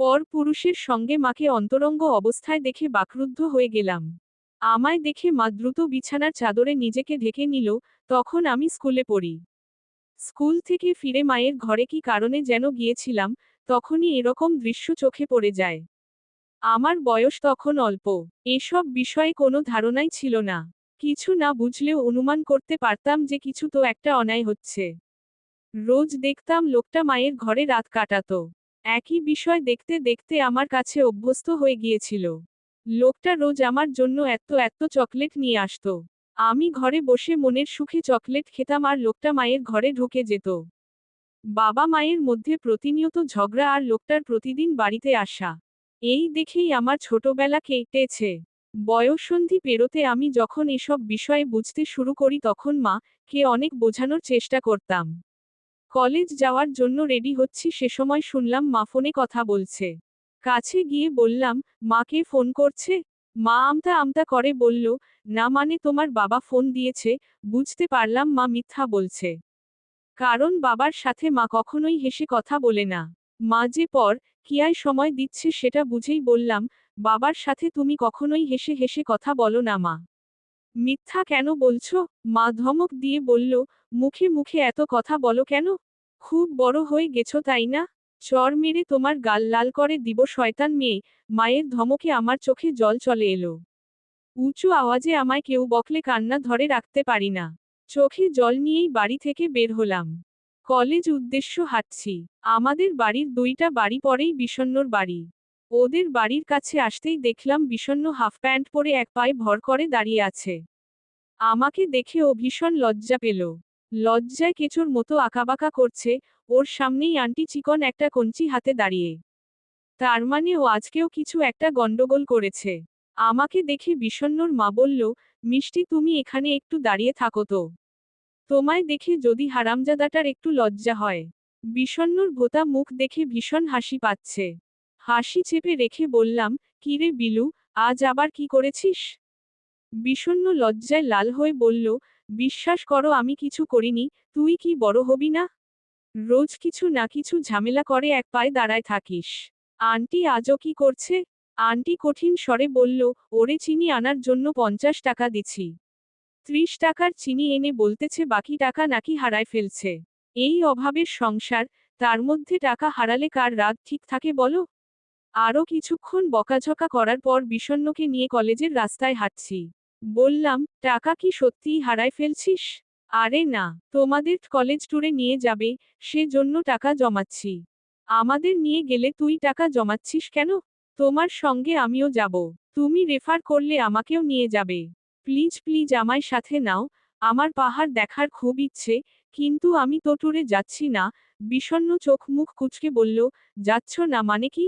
পর পুরুষের সঙ্গে মাকে অন্তরঙ্গ অবস্থায় দেখে বাকরুদ্ধ হয়ে গেলাম। আমায় দেখে মা দ্রুত বিছানার চাদরে নিজেকে ঢেকে নিল, তখন আমি স্কুলে পড়ি। স্কুল থেকে ফিরে মায়ের ঘরে কি কারণে যেন গিয়েছিলাম, তখনই এরকম দৃশ্য চোখে পড়ে যায়। আমার বয়স তখন অল্প, এসব বিষয়ে কোনো ধারণাই ছিল না। কিছু না বুঝলেও অনুমান করতে পারতাম যে কিছু তো একটা অন্যায় হচ্ছে। রোজ দেখতাম লোকটা মায়ের ঘরে রাত কাটাতো। একই বিষয় দেখতে দেখতে আমার কাছে অভ্যস্ত হয়ে গিয়েছিল। লোকটা রোজ আমার জন্য এত এত চকলেট নিয়ে আসত। আমি ঘরে বসে মনের সুখে চকলেট খেতাম আর লোকটা মায়ের ঘরে ঢুকে যেত। বাবা মায়ের মধ্যে প্রতিনিয়ত ঝগড়া আর লোকটার প্রতিদিন বাড়িতে আসা। এই দেখেই আমার ছোটবেলা কেটেছে। বয়ঃসন্ধি পেরোতে আমি যখন এসব বিষয়ে বুঝতে শুরু করি তখন মা কে অনেক বোঝানোর চেষ্টা করতাম। কলেজ যাওয়ার জন্য রেডি হচ্ছি, সে সময় শুনলাম মা ফোনে কথা বলছে। কাছে গিয়ে বললাম মাকে ফোন করছে? মা আমতা আমতা করে বলল, না মানে তোমার বাবা ফোন দিয়েছে, বুঝতে পারলাম মা মিথ্যা বলছে। কারণ বাবার সাথে মা কখনোই হেসে কথা বলে না। মা যে পর কিয়ায় সময় দিচ্ছে সেটা বুঝেই বললাম, বাবার সাথে তুমি কখনোই হেসে হেসে কথা বলো না মা। মিথ্যা কেন বলছো? মা ধমক দিয়ে বলল, মুখে মুখে এত কথা বলো কেন? খুব বড় হয়ে গেছো, তাই না? চর মেরে তোমার গাল লাল করে দিব, শয়তান মেয়ে। মায়ের ধমকে আমার চোখে জল চলে এলো। উঁচু আওয়াজে আমায় কেউ বকলে কান্না ধরে রাখতে পারি না। চোখে জল নিয়েই বাড়ি থেকে বের হলাম। কলেজ উদ্দেশ্য হাঁটছি। আমাদের বাড়ির দুইটা বাড়ি পরেই বিষণ্নর বাড়ি। ওদের বাড়ির কাছে আসতেই দেখলাম বিষণ্ন হাফ প্যান্ট পরে এক পায়ে ভর করে দাঁড়িয়ে আছে। আমাকে দেখে ও ভীষণ লজ্জা পেল। লজ্জায় কেচোর মতো আঁকাবাঁকা করছে, ওর সামনেই আন্টি চিকন একটা কঞ্চি হাতে দাঁড়িয়ে। তার মানে ও আজকেও কিছু একটা গন্ডগোল করেছে। আমাকে দেখে বিষণ্নর মা বলল, মিষ্টি, তুমি এখানে একটু দাঁড়িয়ে থাকো তো। তোমায় দেখে যদি হারামজাদাটার একটু লজ্জা হয়। বিষণ্নর ভোতা মুখ দেখে ভীষণ হাসি পাচ্ছে। হাসি চেপে রেখে বললাম, কিরে বিলু, আজ আবার কি করেছিস? বিষণ্ন লজ্জায় লাল হয়ে বলল, বিশ্বাস করো আমি কিছু করিনি, তুই কি বড় হবি না? রোজ কিছু না কিছু ঝামেলা করে এক পায়ে দাঁড়ায় থাকিস। আন্টি আজও কি করছে? আন্টি কঠিন স্বরে বলল, ওরে চিনি আনার জন্য পঞ্চাশ টাকা দিছি। ত্রিশ টাকার চিনি এনে বলতেছে বাকি টাকা নাকি হারায় ফেলছে। এই অভাবের সংসার, তার মধ্যে টাকা হারালে কার রাগ ঠিক থাকে বলো? আরও কিছুক্ষণ বকাঝকা করার পর বিষণ্নকে নিয়ে কলেজের রাস্তায় হাঁটছি। বললাম, টাকা কি সত্যিই হারায় ফেলছিস? আরে না, তোমাদের কলেজ ট্যুরে নিয়ে যাবে সে জন্য টাকা জমাচ্ছি। আমাদের নিয়ে গেলে তুই টাকা জমাচ্ছিস কেন? তোমার সঙ্গে আমিও যাব। তুমি রেফার করলে আমাকেও নিয়ে যাবে। প্লিজ প্লিজ আমায় সাথে নাও। আমার পাহাড় দেখার খুব ইচ্ছে, কিন্তু আমি তো ট্যুরে যাচ্ছি না। বিষণ্ন চোখ মুখ কুচকে বলল, যাচ্ছ না মানে কি?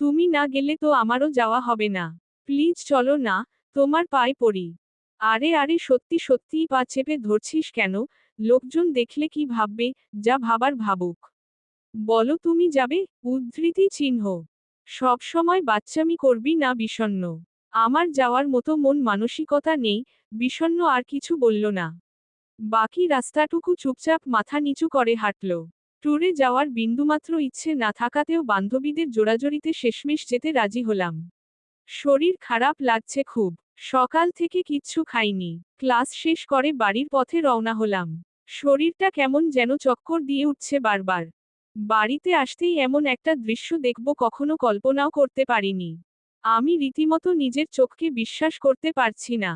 তুমি না গেলে তো আমারও যাওয়া হবে না। প্লিজ চলো না, তোমার পায়ে পড়ি। আরে আরে, সত্যি, সত্যিই পা চেপে ধরছিস কেন? লোকজন দেখলে কি ভাববে, যা ভাবার ভাবুক। বলো তুমি যাবে? উদ্ধৃতি চিহ্ন। সবসময় বাচ্চামি করবি না বিষণ্ন আমার যাওয়ার মতো মন মানসিকতা নেই বিষণ্ন আর কিছু বলল না। বাকি রাস্তাটুকু চুপচাপ মাথা নিচু করে হাঁটল। ট্যুরে যাওয়ার বিন্দুমাত্র ইচ্ছে না থাকাতেও বান্ধবীদের জোড়াজড়িতে শেষমেশ যেতে রাজি হলাম। শরীর খারাপ লাগছে খুব। সকাল থেকে কিচ্ছু খাইনি। ক্লাস শেষ করে বাড়ির পথে রওনা হলাম। শরীরটা কেমন যেন চক্কর দিয়ে উঠছে বারবার। বাড়িতে আসতেই এমন একটা দৃশ্য দেখব কখনো কল্পনাও করতে পারিনি। আমি রীতিমতো নিজের চোখকে বিশ্বাস করতে পারছি না।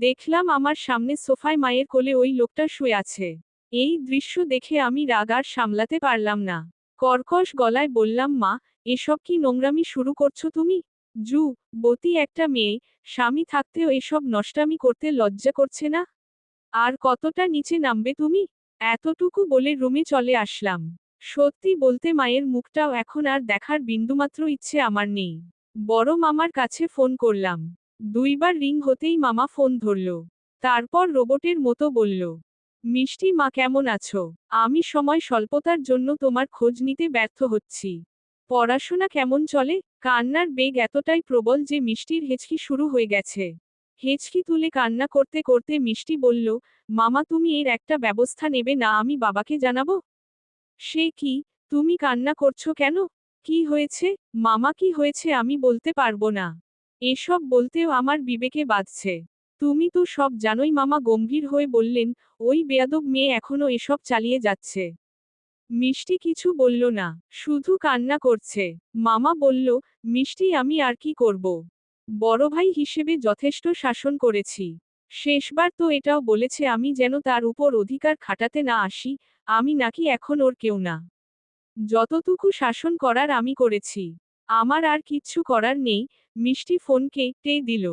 দেখলাম আমার সামনে সোফায় মায়ের কোলে ওই লোকটা শুয়ে আছে। এই দৃশ্য দেখে আমি রাগ আর সামলাতে পারলাম না। কর্কশ গলায় বললাম, মা, এসব কি নোংরামি শুরু করছ তুমি? জু, বতি একটা মেয়ে, স্বামী থাকতেও এসব নষ্টামি করতে লজ্জা করছে না? আর কতটা নিচে নামবে তুমি? এতটুকু বলে রুমে চলে আসলাম। সত্যি বলতে মায়ের মুখটাও এখন আর দেখার বিন্দুমাত্র ইচ্ছে আমার নেই। বড় মামার কাছে ফোন করলাম। দুইবার রিং হতেই মামা ফোন ধরল। তারপর রোবটের মতো বলল মিষ্টি মা কেমন আছো? আমি সময় স্বল্পতার জন্য তোমার খোঁজ নিতে ব্যর্থ হচ্ছি। পড়াশোনা কেমন চলে? কান্নার বেগ এতটাই প্রবল যে মিষ্টির হেঁচকি শুরু হয়ে গেছে। হেঁচকি তুলে কান্না করতে করতে মিষ্টি বলল, মামা, তুমি এর একটা ব্যবস্থা নেবে না, আমি বাবাকে জানাব? সে কি? তুমি কান্না করছ কেন? কি হয়েছে? মামা, কি হয়েছে আমি বলতে পারব না। এসব বলতেও আমার বিবেকে বাজছে তুমি তো সব জানোই মামা গম্ভীর হয়ে বললেন, ওই বেয়াদব মেয়ে এখনও এসব চালিয়ে যাচ্ছে। মিষ্টি কিছু বলল না, শুধু কান্না করছে। মামা বলল, মিষ্টি আমি আর কি করব? বড় ভাই হিসেবে যথেষ্ট শাসন করেছি। শেষবার তো এটাও বলেছে আমি যেন তার উপর অধিকার খাটাতে না আসি, আমি নাকি এখন ওর কেউ না। যতটুকু শাসন করার আমি করেছি। আমার আর কিচ্ছু করার নেই। মিষ্টি ফোন কেটে দিল।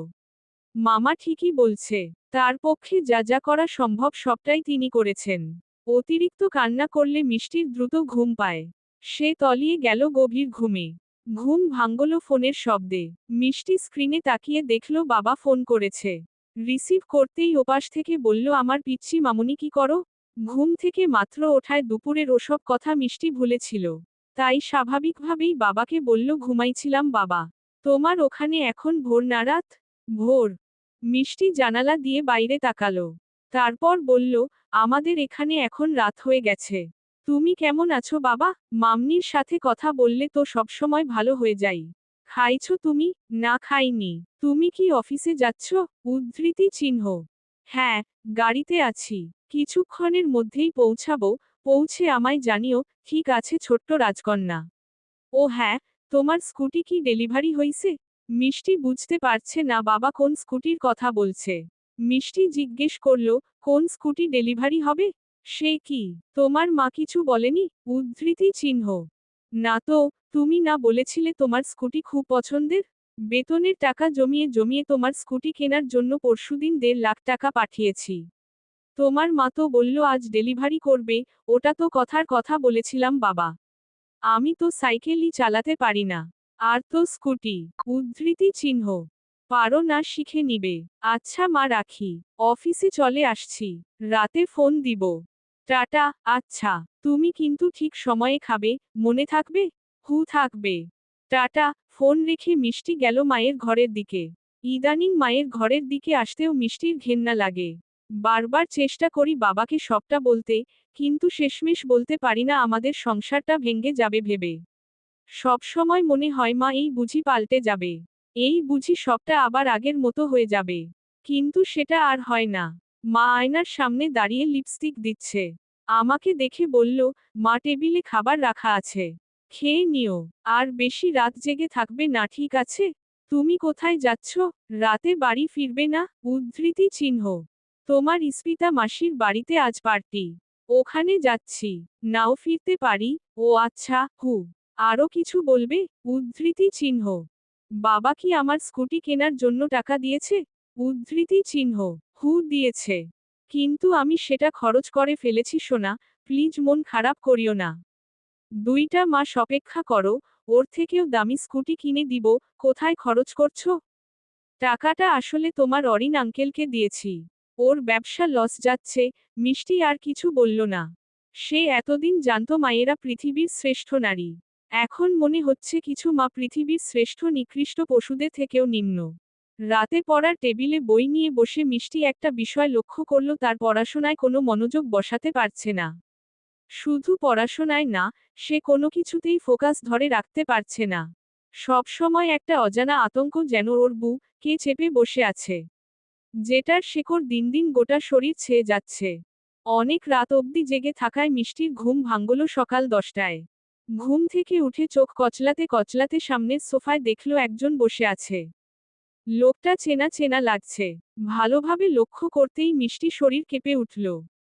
মামা ঠিকই বলছে, তার পক্ষে যা যা করা সম্ভব সবটাই তিনি করেছেন। অতিরিক্ত কান্না করলে মিষ্টির দ্রুত ঘুম পায়। সে তলিয়ে গেল গভীর ঘুমে। ঘুম ভাঙ্গল ফোনের শব্দে। মিষ্টি স্ক্রিনে তাকিয়ে দেখল বাবা ফোন করেছে। রিসিভ করতেই ওপাশ থেকে বলল, আমার পিচ্ছি মামুনি কি করো? ঘুম থেকে মাত্র ওঠায় দুপুরের ওসব কথা মিষ্টি ভুলেছিল। তাই স্বাভাবিকভাবেই বাবাকে বলল, ঘুমাইছিলাম বাবা। তোমার ওখানে এখন ভোর না রাত? ভোর। মিষ্টি জানালা দিয়ে বাইরে তাকালো। তারপর বলল, আমাদের এখানে এখন রাত হয়ে গেছে। তুমি কেমন আছো বাবা? মামনির সাথে কথা বললে তো সবসময় ভালো হয়ে যাই। খাইছো তুমি? না, খাইনি। তুমি কি অফিসে যাচ্ছ? উদ্ধৃতি চিহ্ন। হ্যাঁ গাড়িতে আছি। কিছুক্ষণের মধ্যেই পৌঁছাবো। পৌঁছে আমায় জানিও, ঠিক আছে ছোট্ট রাজকন্যা। ও হ্যাঁ তোমার স্কুটি কি ডেলিভারি হইছে? মিষ্টি বুঝতে পারছে না বাবা কোন স্কুটির কথা বলছে। মিষ্টি জিজ্ঞেস করল, কোন স্কুটি ডেলিভারি হবে? সে কি? তোমার মা কিছু বলেনি? উদ্ধৃতি চিহ্ন। না তো, তুমি না বলেছিলে তোমার স্কুটি খুব পছন্দের? বেতনের টাকা জমিয়ে জমিয়ে তোমার স্কুটি কেনার জন্য পরশুদিন দেড় লাখ টাকা পাঠিয়েছি। তোমার মা তো বলল আজ ডেলিভারি করবে, ওটা তো কথার কথা বলেছিলাম বাবা। আমি তো সাইকেলই চালাতে পারি না। আর স্কুটি, উদ্ধৃতি চিহ্ন। পারো না শিখে নিবে। আচ্ছা মা রাখি, অফিসে চলে আসছি, রাতে ফোন দিব। টাটা আচ্ছা তুমি কিন্তু ঠিক সময়ে খাবে, মনে থাকবে? হু থাকবে। টাটা, ফোন রেখে মিষ্টি গেল মায়ের ঘরের দিকে। ইদানিং মায়ের ঘরের দিকে আসতেও মিষ্টির ঘেন্না লাগে। বারবার চেষ্টা করি বাবাকে সবটা বলতে, কিন্তু শেষমেশ বলতে পারি না আমাদের সংসারটা ভেঙ্গে যাবে ভেবে। সবসময় মনে হয় মা এই বুঝি পাল্টে যাবে। এই বুঝি সবটা আবার আগের মতো হয়ে যাবে। কিন্তু সেটা আর হয় না। মা আয়নার সামনে দাঁড়িয়ে লিপস্টিক দিচ্ছে। আমাকে দেখে বলল, মা টেবিলে খাবার রাখা আছে। খেয়ে নিও। আর বেশি রাত জেগে থাকবে না, ঠিক আছে? তুমি কোথায় যাচ্ছ? রাতে বাড়ি ফিরবে না? উদ্ধৃতি চিহ্ন। তোমার ইস্পিতা মাসির বাড়িতে আজ পার্টি। ওখানে যাচ্ছি। নাও ফিরতে পারি? ও আচ্ছা হু। আরও কিছু বলবে? উদ্ধৃতি চিহ্ন। বাবা কি আমার স্কুটি কেনার জন্য টাকা দিয়েছে? উদ্ধৃতি চিহ্ন। হু, দিয়েছে। কিন্তু আমি সেটা খরচ করে ফেলেছি, সোনা। প্লিজ মন খারাপ করিও না। দুইটা মাস অপেক্ষা করো। ওর থেকেও দামি স্কুটি কিনে দিব। কোথায় খরচ করছ? টাকাটা আসলে তোমার অরিন আঙ্কেলকে দিয়েছি। ওর ব্যবসা লস যাচ্ছে। মিষ্টি আর কিছু বলল না। সে এতদিন জানত মায়েরা পৃথিবীর শ্রেষ্ঠ নারী। এখন মনে হচ্ছে কিছু মা পৃথিবীর শ্রেষ্ঠ নিকৃষ্ট পশুদের থেকেও নিম্ন। রাতে পড়ার টেবিলে বই নিয়ে বসে মিষ্টি একটা বিষয় লক্ষ্য করল তার পড়াশোনায় কোনো মনোযোগ বসাতে পারছে না। শুধু পড়াশোনায় না, সে কোনো কিছুতেই ফোকাস ধরে রাখতে পারছে না। সবসময় একটা অজানা আতঙ্ক যেন ওর বু, কে চেপে বসে আছে। যেটার শেকড় দিন দিন গোটা শরীর ছেয়ে যাচ্ছে। অনেক রাত অবধি জেগে থাকায় মিষ্টির ঘুম ভাঙ্গল সকাল দশটায়। ঘুম থেকে উঠে চোখ কচলাতে কচলাতে সামনের সোফায় দেখল একজন বসে আছে। লোকটা চেনা চেনা লাগছে। ভালোভাবে লক্ষ্য করতেই মিষ্টি শরীর কেঁপে উঠল।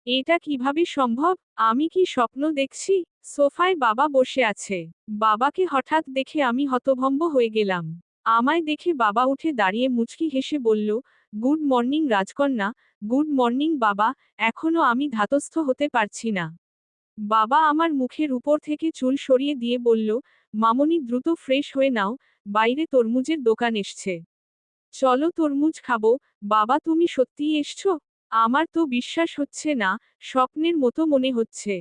এটা কীভাবে সম্ভব? আমি কি স্বপ্ন দেখছি? সোফায় বাবা বসে আছে। বাবাকে হঠাৎ দেখে আমি হতভম্ব হয়ে গেলাম। আমায় দেখে বাবা উঠে দাঁড়িয়ে মুচকি হেসে বলল, গুড মর্নিং রাজকন্যা। গুড মর্নিং বাবা। এখনও আমি ধাতস্থ হতে পারছি না। বাবা আমার মুখের উপর থেকে চুল সরিয়ে দিয়ে বলল, মামনি দ্রুত ফ্রেশ হয়ে নাও, বাইরে তরমুজের দোকান এসছে। চলো তরমুজ খাব। বাবা, তুমি সত্যিই এসছো? আমার তো বিশ্বাস হচ্ছে না, স্বপ্নের মতো মনে হচ্ছে।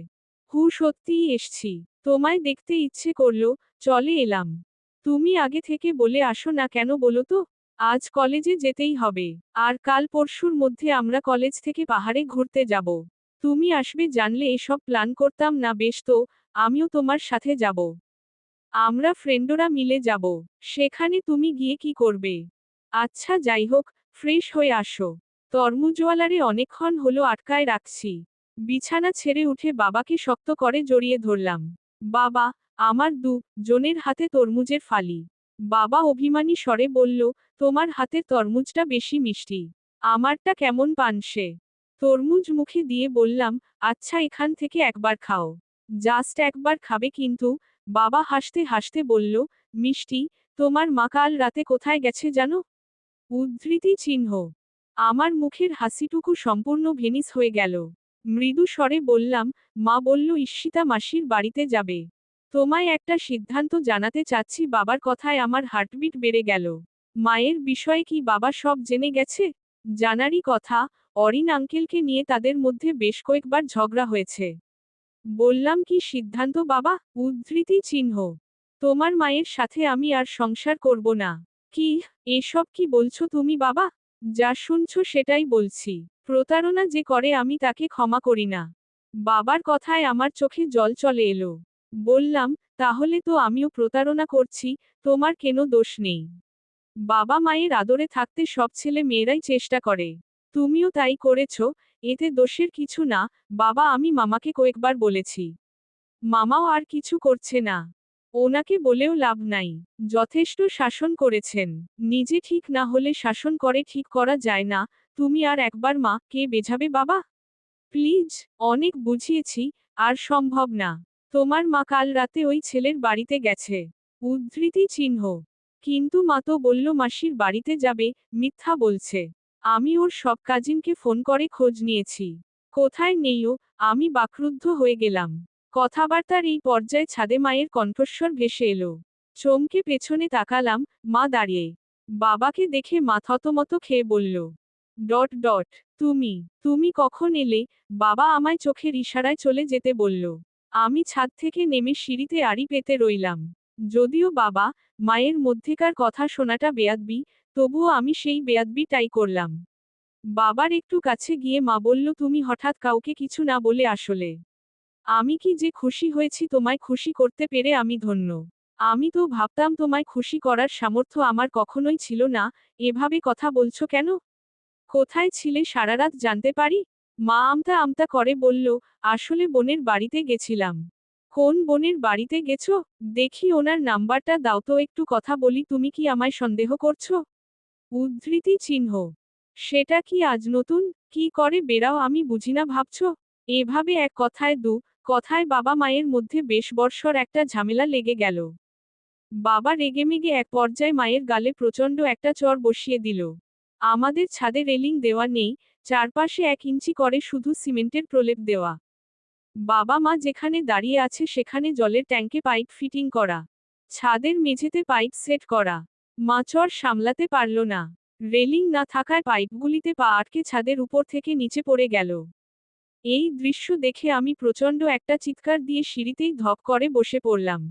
হু, সত্যিই এসছি। তোমায় দেখতে ইচ্ছে করল, চলে এলাম। তুমি আগে থেকে বলে আসো না কেন বলো তো? আজ কলেজে যেতেই হবে। আর কাল পরশুর মধ্যে আমরা কলেজ থেকে পাহাড়ে ঘুরতে যাব। তুমি আসবে জানলে এসব প্ল্যান করতাম না, বেশ তো, আমিও তোমার সাথে যাব। আমরা ফ্রেন্ডরা মিলে যাব। সেখানে তুমি গিয়ে কি করবে? আচ্ছা যাই হোক ফ্রেশ হয়ে আসো। তরমুজওয়ালারে অনেকক্ষণ হলো আটকায় রাখছি। বিছানা ছেড়ে উঠে বাবাকে শক্ত করে জড়িয়ে ধরলাম। বাবা, আমার দু জনের হাতে তরমুজের ফালি। বাবা অভিমানী স্বরে বলল, তোমার হাতের তরমুজটা বেশি মিষ্টি। আমারটা কেমন পানসে তরমুজ মুখে দিয়ে বললাম আচ্ছা এখান থেকে একবার খাও। জাস্ট একবার খাবে কিন্তু? বাবা হাসতে হাসতে বলল, মিষ্টি, তোমার মা কাল রাতে কোথায় গেছে জানো? উদ্ধৃতি চিহ্ন। আমার মুখের হাসিটুকু সম্পূর্ণ ভেনিস হয়ে গেল। মৃদু স্বরে বললাম, মা বলল ঈশিতা মাসির বাড়িতে যাবে। তোমায় একটা সিদ্ধান্ত জানাতে চাচ্ছি, বাবার কথায় আমার হার্টবিট বেড়ে গেল। মায়ের বিষয়ে কি বাবা সব জেনে গেছে? জানারই কথা, অরিন আঙ্কেলকে নিয়ে তাদের মধ্যে বেশ কয়েকবার ঝগড়া হয়েছে। বললাম কি, সিদ্ধান্ত বাবা, উদ্ধৃতি চিহ্ন। তোমার মায়ের সাথে আমি আর সংসার করব না। কি, এসব কি বলছো তুমি বাবা? যা শুনছো সেটাই বলছি। প্রতারণা যে করে আমি তাকে ক্ষমা করি না। বাবার কথায় আমার চোখে জল চলে এলো। বললাম, তাহলে তো আমিও প্রতারণা করছি, তোমার কেন দোষ নেই? বাবা মায়ের আদরে থাকতে সব ছেলে মেয়েরাই চেষ্টা করে। তুমিও তাই করেছ, এতে দোষের কিছু না, বাবা আমি মামাকে কয়েকবার বলেছি। মামাও আর কিছু করছে না। ওনাকে বলেও লাভ নাই। যথেষ্ট শাসন করেছেন। নিজে ঠিক না হলে শাসন করে ঠিক করা যায় না, তুমি আর একবার মা, কে বেঝাবে বাবা? প্লিজ, অনেক বুঝিয়েছি, আর সম্ভব না। তোমার মা কাল রাতে ওই ছেলের বাড়িতে গেছে। উদ্ধৃতি চিহ্ন। কিন্তু মা তো বলল, মাসির বাড়িতে যাবে, মিথ্যা বলছে। আমি ওর সব কাজিনকে ফোন করে খোঁজ নিয়েছি। কোথায় নেইও আমি বাকরুদ্ধ হয়ে গেলাম। কথাবার্তার এই পর্যায়ে ছাদে মায়ের কণ্ঠস্বর ভেসে এলো। চমকে পেছনে তাকালাম, মা দাঁড়িয়ে। বাবাকে দেখে মা থতমত খেয়ে বলল, ডট ডট, তুমি তুমি কখন এলে? বাবা আমায় চোখের ইশারায় চলে যেতে বলল। আমি ছাদ থেকে নেমে সিঁড়িতে আড়ি পেতে রইলাম। যদিও বাবা, মায়ের মধ্যেকার কথা শোনাটা বেয়াদবি, তবুও আমি সেই বেয়াদবিটাই করলাম। বাবার একটু কাছে গিয়ে মা বলল, তুমি হঠাৎ কাউকে কিছু না বলে আসলে। আমি কি যে খুশি হয়েছি তোমায় খুশি করতে পেরে আমি ধন্য। আমি তো ভাবতাম তোমায় খুশি করার সামর্থ্য আমার কখনোই ছিল না। এভাবে কথা বলছো কেন? কোথায় ছিলে সারারাত জানতে পারি? মা আমতা আমতা করে বলল, আসলে বোনের বাড়িতে গেছিলাম। কোন বোনের বাড়িতে গেছো? দেখি ওনার নাম্বারটা দাও তো, একটু কথা বলি, তুমি কি আমায় সন্দেহ করছ? উদ্ধৃতি চিহ্ন। সেটা কি আজ নতুন? কি করে বেরাও আমি বুঝি না ভাবছ? এভাবে এক কথায় দু কথায় বাবা মায়ের মধ্যে বেশ বর্ষর একটা ঝামেলা লেগে গেল। বাবা রেগেমেগে এক পর্যায়ে মায়ের গালে প্রচণ্ড একটা চর বসিয়ে দিল। আমাদের ছাদে রেলিং দেওয়া নেই, চারপাশে এক ইঞ্চি করে শুধু সিমেন্টের প্রলেপ দেওয়া। বাবা মা যেখানে দাঁড়িয়ে আছে সেখানে জলের ট্যাঙ্কে পাইপ ফিটিং করা। ছাদের মেঝেতে পাইপ সেট করা। মাচর সামলাতে পারল না। রেলিং না থাকায় পাইপগুলিতে পা আটকে ছাদের উপর থেকে নিচে পড়ে গেল। এই দৃশ্য দেখে আমি প্রচণ্ড একটা চিৎকার দিয়ে সিঁড়িতেই ধপ করে বসে পড়লাম।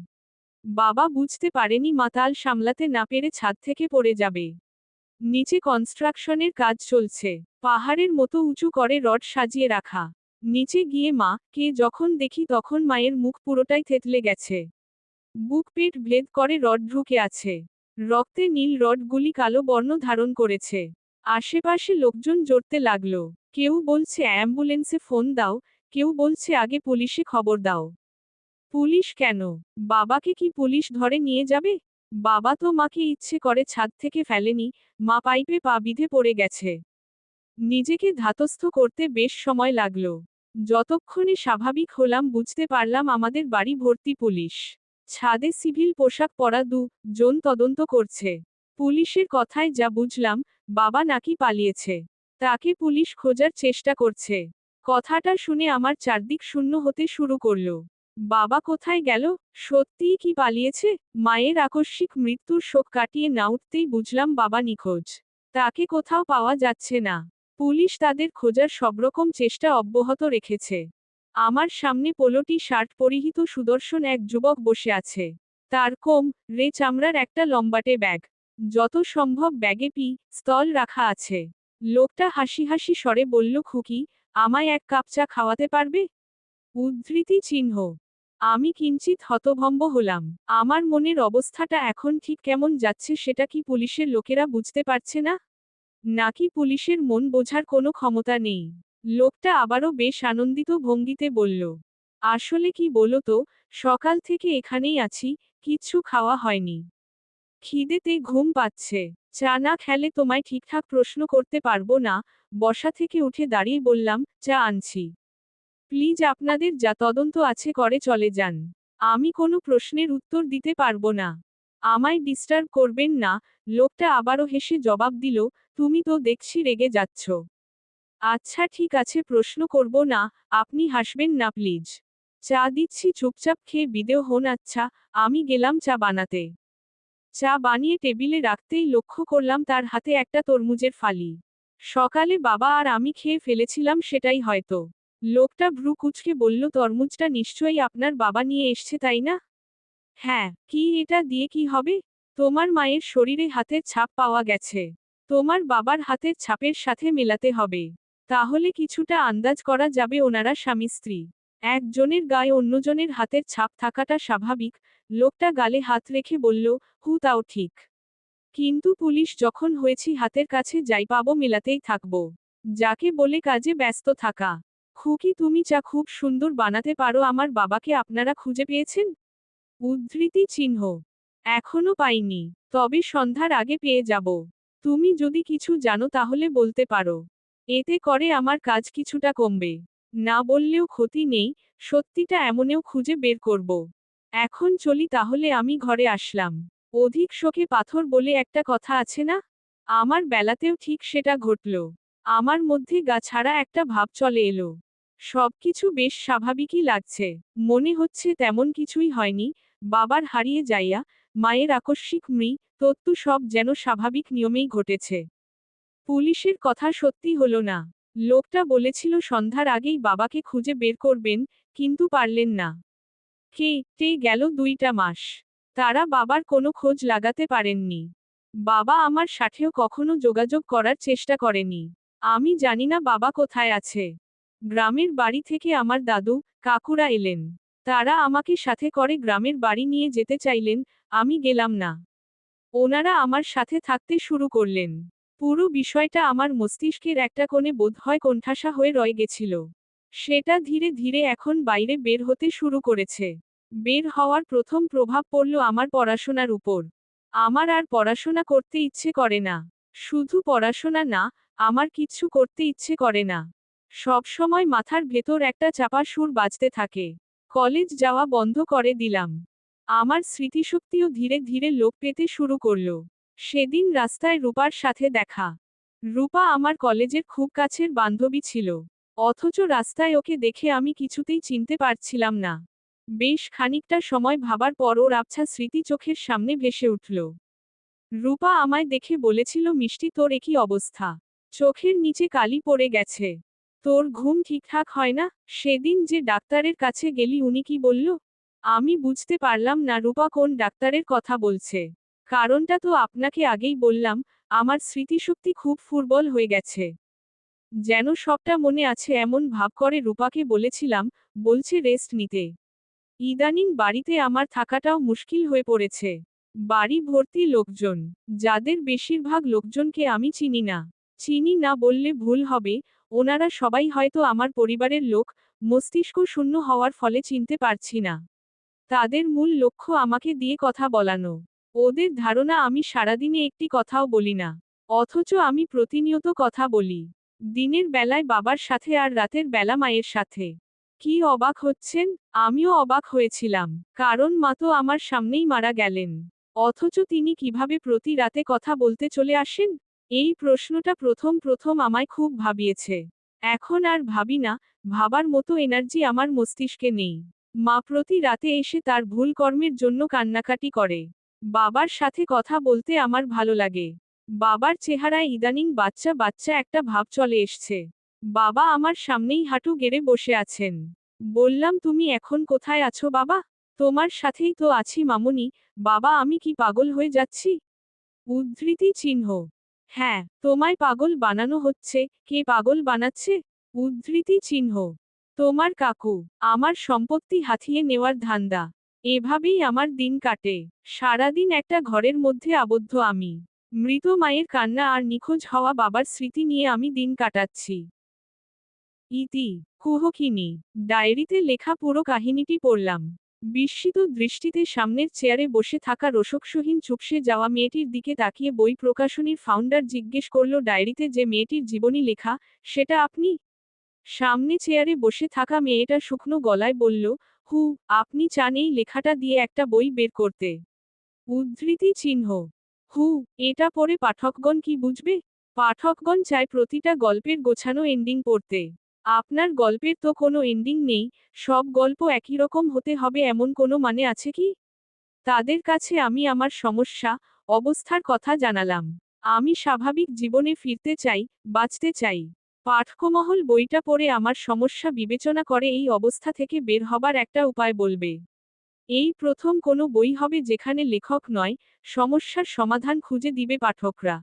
বাবা বুঝতে পারেনি মাতাল সামলাতে না পেরে ছাদ থেকে পড়ে যাবে। নিচে কনস্ট্রাকশনের কাজ চলছে। পাহাড়ের মতো উঁচু করে রড সাজিয়ে রাখা। নিচে গিয়ে মা, কে যখন দেখি তখন মায়ের মুখ পুরোটাই থেতলে গেছে। বুক পেট ভেদ করে রড ঢুকে আছে। রক্তে নীল রডগুলি কালো বর্ণ ধারণ করেছে। আশেপাশে লোকজন জড়তে লাগল। কেউ বলছে, অ্যাম্বুলেন্সে ফোন দাও। কেউ বলছে, আগে পুলিশে খবর দাও। পুলিশ কেন? বাবাকে কি পুলিশ ধরে নিয়ে যাবে? বাবা তো মাকে ইচ্ছে করে ছাদ থেকে ফেলেনি, মা পাইপে পা বিধে পড়ে গেছে। নিজেকে ধাতস্থ করতে বেশ সময় লাগল। যতক্ষণে স্বাভাবিক হলাম বুঝতে পারলাম আমাদের বাড়ি ভর্তি পুলিশ। ছাদে সিভিল পোশাক পরা দু জন তদন্ত করছে। পুলিশের কথায় যা বুঝলাম, বাবা নাকি পালিয়েছে। তাকে পুলিশ খোঁজার চেষ্টা করছে। কথাটা শুনে আমার চারদিক শূন্য হতে শুরু করল। বাবা কোথায় গেল? সত্যিই কি পালিয়েছে? মায়ের আকস্মিক মৃত্যুর শোক কাটিয়ে না উঠতেই বুঝলাম বাবা নিখোঁজ। তাকে কোথাও পাওয়া যাচ্ছে না। পুলিশ তাদের খোঁজার সবরকম চেষ্টা অব্যাহত রেখেছে। আমার সামনে পোলোটি শার্ট পরিহিত সুদর্শন এক যুবক বসে আছে। তার কোম, রে চামড়ার একটা লম্বাটে ব্যাগ। যত সম্ভব ব্যাগে পি স্থল রাখা আছে। লোকটা হাসি হাসি স্বরে বলল, খুকি, আমায় এক কাপ চা খাওয়াতে পারবে? উদ্ধৃতি চিহ্ন। আমি কিঞ্চিত হতভম্ব হলাম। আমার মনের অবস্থাটা এখন ঠিক কেমন যাচ্ছে সেটা কি পুলিশের লোকেরা বুঝতে পারছে না? নাকি পুলিশের মন বোঝার কোনো ক্ষমতা নেই। লোকটা আবারও বেশ আনন্দিত ভঙ্গিতে বলল, আসলে কি বলো তো, সকাল থেকে এখানেই আছি, কিচ্ছু খাওয়া হয়নি। খিদেতে ঘুম পাচ্ছে। চা না খেলে তোমায় ঠিকঠাক প্রশ্ন করতে পারব না। বসা থেকে উঠে দাঁড়িয়ে বললাম, চা আনছি। প্লিজ আপনাদের যা তদন্ত আছে করে চলে যান। আমি কোনো প্রশ্নের উত্তর দিতে পারব না। আমায় ডিস্টার্ব করবেন না। লোকটা আবারও হেসে জবাব দিল তুমি তো দেখছি রেগে যাচ্ছ। আচ্ছা ঠিক আছে, প্রশ্ন করব না, আপনি হাসবেন না, প্লিজ। চা দিচ্ছি, চুপচাপ খেয়ে বিদেও হন আচ্ছা আমি গেলাম চা বানাতে। চা বানিয়ে টেবিলে রাখতেই লক্ষ্য করলাম তার হাতে একটা তরমুজের ফালি। সকালে বাবা আর আমি খেয়ে ফেলেছিলাম সেটাই হয়তো। লোকটা ভ্রু কুচকে বলল, তরমুজটা নিশ্চয়ই আপনার বাবা নিয়ে এসছে, তাই না? হ্যাঁ কি এটা দিয়ে কি হবে? তোমার মায়ের শরীরে হাতের ছাপ পাওয়া গেছে। তোমার বাবার হাতের ছাপের সাথে মেলাতে হবে। তাহলে কিছুটা আন্দাজ করা যাবে ওনারা স্বামী স্ত্রী। একজনের গায়ে অন্যজনের হাতের ছাপ থাকাটা স্বাভাবিক। লোকটা গালে হাত রেখে বলল, হু, তাও ঠিক। কিন্তু পুলিশ যখন হয়েছি হাতের কাছে যাই পাবো মেলাতেই থাকব। যাকে বলে কাজে ব্যস্ত থাকা। খুকি, তুমি চা খুব সুন্দর বানাতে পারো আমার বাবাকে আপনারা খুঁজে পেয়েছেন? উদ্ধৃতি চিহ্ন। এখনও পাইনি। তবে সন্ধ্যার আগে পেয়ে যাব। তুমি যদি কিছু জানো তাহলে বলতে পারো। এতে করে আমার কাজ কিছুটা কমবে। না বললেও ক্ষতি নেই, সত্যিটা এমনেও খুঁজে বের করব। এখন চলি তাহলে আমি ঘরে আসলাম। অধিক শোকে পাথর বলে একটা কথা আছে না? আমার বেলাতেও ঠিক সেটা ঘটল। আমার মধ্যে গা ছাড়া একটা ভাব চলে এলো। সবকিছু বেশ স্বাভাবিকই লাগছে। মনে হচ্ছে তেমন কিছুই হয়নি। বাবার হারিয়ে যাইয়া মায়ের আকস্মিক মৃ, তত্ত্ব সব যেন স্বাভাবিক নিয়মেই ঘটেছে। পুলিশের কথা সত্যি হল না। লোকটা বলেছিল সন্ধ্যার আগেই বাবাকে খুঁজে বের করবেন, কিন্তু পারলেন না। কে টে গেল দুইটা মাস। তারা বাবার কোনো খোঁজ লাগাতে পারেননি। বাবা আমার সাথেও কখনো যোগাযোগ করার চেষ্টা করেনি। আমি জানি না বাবা কোথায় আছে। গ্রামের বাড়ি থেকে আমার দাদু, কাকুরা এলেন। তারা আমাকে সাথে করে গ্রামের বাড়ি নিয়ে যেতে চাইলেন, আমি গেলাম না। ওনারা আমার সাথে থাকতে শুরু করলেন। পুরো বিষয়টা আমার মস্তিষ্কের একটা কোণে বোধহয় কোণঠাসা হয়ে রয়ে গেছিল। সেটা ধীরে ধীরে এখন বাইরে বের হতে শুরু করেছে। বের হওয়ার প্রথম প্রভাব পড়ল আমার পড়াশোনার উপর। আমার আর পড়াশোনা করতে ইচ্ছে করে না। শুধু পড়াশোনা না, আমার কিচ্ছু করতে ইচ্ছে করে না। সবসময় মাথার ভেতর একটা চাপা সুর বাজতে থাকে। কলেজ যাওয়া বন্ধ করে দিলাম। আমার স্মৃতিশক্তিও ধীরে ধীরে লোপ পেতে শুরু করল। সেদিন রাস্তায় রূপার সাথে দেখা। রূপা আমার কলেজের খুব কাছের বান্ধবী ছিল। অথচ রাস্তায় ওকে দেখে আমি কিছুতেই চিনতে পারছিলাম না। বেশ খানিকটা সময় ভাবার পর ওর আবছা স্মৃতি চোখের সামনে ভেসে উঠল। রূপা আমায় দেখে বলেছিল, মিষ্টি, তোর একই অবস্থা। চোখের নিচে কালি পড়ে গেছে। তোর ঘুম ঠিকঠাক হয় না? সেদিন যে ডাক্তারের কাছে গেলি উনি কি বলল? আমি বুঝতে পারলাম না রূপা কোন ডাক্তারের কথা বলছে। কারণটা তো আপনাকে আগেই বললাম, আমার স্মৃতিশক্তি খুব ফুরবল হয়ে গেছে। যেন সবটা মনে আছে এমন ভাব করে রূপাকে বলেছিলাম, বলছে রেস্ট নিতে। ইদানিং বাড়িতে আমার থাকাটাও মুশকিল হয়ে পড়েছে। বাড়ি ভর্তি লোকজন, যাদের বেশিরভাগ লোকজনকে আমি চিনি না। চিনি না বললে ভুল হবে ওনারা সবাই হয়তো আমার পরিবারের লোক, মস্তিষ্ক শূন্য হওয়ার ফলে চিনতে পারছি না। তাদের মূল লক্ষ্য আমাকে দিয়ে কথা বলানো। ওদের ধারণা আমি সারাদিনে একটি কথাও বলি না, অথচ আমি প্রতিনিয়ত কথা বলি। দিনের বেলায় বাবার সাথে আর রাতের বেলা মায়ের সাথে। কি অবাক হচ্ছেন, আমিও অবাক হয়েছিলাম, কারণ মা তো আমার সামনেই মারা গেলেন। অথচ তিনি কীভাবে প্রতি রাতে কথা বলতে চলে আসেন এই প্রশ্নটা প্রথম প্রথম আমায় খুব ভাবিয়েছে। এখন আর ভাবি না, ভাবার মতো এনার্জি আমার মস্তিষ্কে নেই। মা প্রতি রাতে এসে তার ভুল কর্মের জন্য কান্নাকাটি করে। বাবার সাথে কথা বলতে আমার ভালো লাগে। বাবার চেহারায় ইদানিং বাচ্চা বাচ্চা একটা ভাব চলে এসছে। বাবা আমার সামনেই হাঁটু গেড়ে বসে আছেন। বললাম, তুমি এখন কোথায় আছো বাবা? তোমার সাথেই তো আছি মামুনি। বাবা, আমি কি পাগল হয়ে যাচ্ছি? উদ্ধৃতি চিহ্ন। হ্যাঁ তোমায় পাগল বানানো হচ্ছে। কে পাগল বানাচ্ছে? উদ্ধৃতি চিহ্ন। তোমার কাকু, আমার সম্পত্তি হাতিয়ে নেওয়ার ধান্দা। এভাবেই আমার দিন কাটে। সারাদিন একটা ঘরের মধ্যে আবদ্ধ আমি। মৃত মায়ের কান্না আর নিখোঁজ হওয়া বাবার স্মৃতি নিয়ে আমি দিন কাটাচ্ছি। ইতি, কুহকিনী, ডায়েরিতে লেখা পুরো কাহিনীটি পড়লাম। বিস্মিত দৃষ্টিতে সামনের চেয়ারে বসে থাকা রোষকসহীন চুপসে যাওয়া মেয়েটির দিকে তাকিয়ে বই প্রকাশনীর ফাউন্ডার জিজ্ঞেস করল ডায়েরিতে যে মেয়েটির জীবনী লেখা, সেটা আপনি? সামনে চেয়ারে বসে থাকা মেয়েটা শুকনো গলায় বলল, হু, আপনি চান এই লেখাটা দিয়ে একটা বই বের করতে। উদ্ধৃতি চিহ্ন। হু, এটা পড়ে পাঠকগণ কি বুঝবে? পাঠকগণ চায় প্রতিটা গল্পের গোছানো এন্ডিং পড়তে। আপনার গল্পের তো কোনো এন্ডিং নেই, সব গল্প একই রকম হতে হবে এমন কোনো মানে আছে কি? তাদের কাছে আমি আমার সমস্যা, অবস্থার কথা জানালাম। আমি স্বাভাবিক জীবনে ফিরতে চাই, বাঁচতে চাই। পাঠকমহল বইটা পড়ে আমার সমস্যা বিবেচনা করে এই অবস্থা থেকে বের হবার একটা উপায় বলবে। এই প্রথম কোনো বই হবে যেখানে লেখক নয়, সমস্যার সমাধান খুঁজে দিবে পাঠকরা।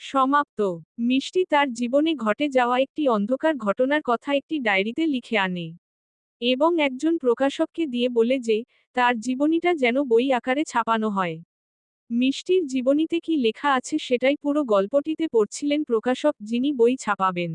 সমাপ্ত। মিষ্টি তার জীবনে ঘটে যাওয়া একটি অন্ধকার ঘটনার কথা একটি ডায়েরিতে লিখে আনে এবং একজন প্রকাশককে দিয়ে বলে যে, তার জীবনীটা যেন বই আকারে ছাপানো হয়। মিষ্টির জীবনীতে কি লেখা আছে সেটাই পুরো গল্পটিতে পড়ছিলেন প্রকাশক যিনি বই ছাপাবেন।